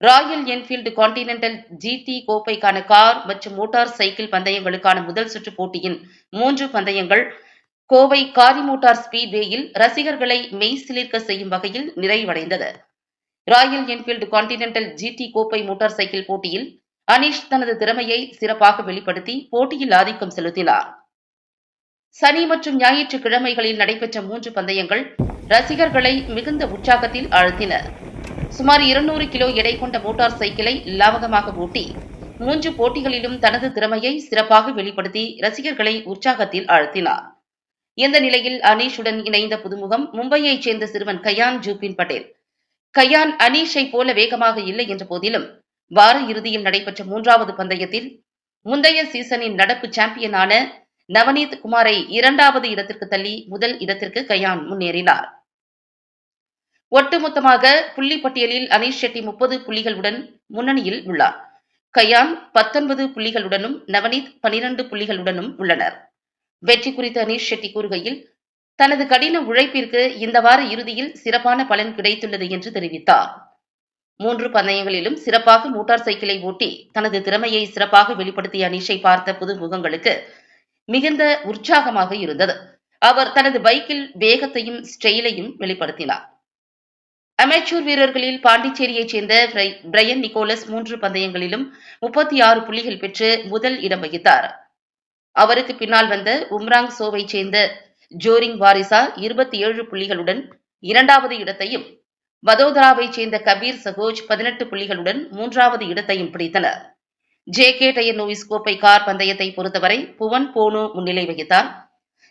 Royal Enfield Continental GT கோப்பைக்கான car மற்றும் motorcycle பந்தயங்களுக்கான முதல் சுற்று போட்டியின் மூன்று பந்தயங்கள் கோவை காரி மோட்டார் ஸ்பீட்வேயில் ரசிகர்களை மெய் சிலிர்க்க செய்யும் வகையில் நிறைவடைந்தது. ராயல் என்ஃபீல்டு கான்டினென்டல் ஜிடி கோப்பை மோட்டார் சைக்கிள் போட்டியில் அனீஷ் தனது திறமையை சிறப்பாக வெளிப்படுத்தி போட்டியில் ஆதிக்கம் செலுத்தினார். சனி மற்றும் ஞாயிற்றுக்கிழமைகளில் நடைபெற்ற மூன்று பந்தயங்கள் ரசிகர்களை மிகுந்த உற்சாகத்தில் ஆழ்த்தின. சுமார் இருநூறு கிலோ எடை கொண்ட மோட்டார் சைக்கிளை லாவகமாக ஓட்டி மூன்று போட்டிகளிலும் தனது திறமையை சிறப்பாக வெளிப்படுத்தி ரசிகர்களை உற்சாகத்தில் ஆழ்த்தினார். இந்த நிலையில் அனீஷுடன் இணைந்த புதுமுகம் மும்பையைச் சேர்ந்த சிறுவன் கயான் ஜூபின் பட்டேல் கயான் அனீஷை போல வேகமாக இல்லை என்ற போதிலும் வார இறுதியில் நடைபெற்ற மூன்றாவது பந்தயத்தில் முந்தைய சீசனின் நடப்பு சாம்பியனான நவநீத் குமாரை இரண்டாவது இடத்திற்கு தள்ளி முதல் இடத்திற்கு கயான் முன்னேறினார். ஒட்டுமொத்தமாக புள்ளி பட்டியலில் அனீஷ் ஷெட்டி முப்பது புள்ளிகளுடன் முன்னணியில் உள்ளார். கயான் பத்தொன்பது புள்ளிகளுடனும் நவனீத் பனிரெண்டு புள்ளிகளுடனும் உள்ளனர். வெற்றி குறித்த அனீஷ் ஷெட்டி கூறுகையில் தனது கடின உழைப்பிற்கு இந்த வார இறுதியில் சிறப்பான பலன் கிடைத்துள்ளது என்று தெரிவித்தார். மூன்று பந்தயங்களிலும் சிறப்பாக மோட்டார் சைக்கிளை ஓட்டி தனது திறமையை சிறப்பாக வெளிப்படுத்திய அனீஷை பார்த்த புது முகங்களுக்கு மிகுந்த உற்சாகமாக இருந்தது. அவர் தனது பைக்கில் வேகத்தையும் ஸ்டெயிலையும் வெளிப்படுத்தினார். அமெச்சூர் வீரர்களில் பாண்டிச்சேரியைச் சேர்ந்த பிரையன் நிக்கோலஸ் மூன்று பந்தயங்களிலும் முப்பத்தி ஆறு புள்ளிகள் பெற்று முதல் இடம் வகித்தார். அவருக்கு பின்னால் வந்த உம்ராங் சோவைச் சேர்ந்த ஜோரிங் வாரிசா இருபத்தி ஏழு புள்ளிகளுடன் இரண்டாவது இடத்தையும் வதோதராவைச் சேர்ந்த கபீர் சகோஜ் பதினெட்டு புள்ளிகளுடன் மூன்றாவது இடத்தையும் பிடித்தனர். ஜே கே டயர் நோவிஸ் கோப்பை கார் பந்தயத்தை பொறுத்தவரை புவன் போனு முன்னிலை வகித்தார்.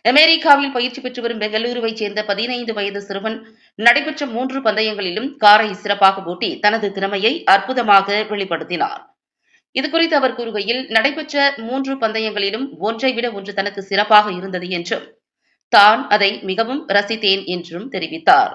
அமெரிக்காவில் பயிற்சி பெற்று வரும் பெங்களூருவைச் சேர்ந்த பதினைந்து வயது சிறுவன் நடைபெற்ற மூன்று பந்தயங்களிலும் காரை சிறப்பாக ஓட்டி தனது திறமையை அற்புதமாக வெளிப்படுத்தினார். இதுகுறித்து அவர் கூறுகையில் நடைபெற்ற மூன்று பந்தயங்களிலும் ஒன்றை விட ஒன்று தனக்கு சிறப்பாக இருந்தது என்றும் தான் அதை மிகவும் ரசித்தேன் என்றும் தெரிவித்தார்.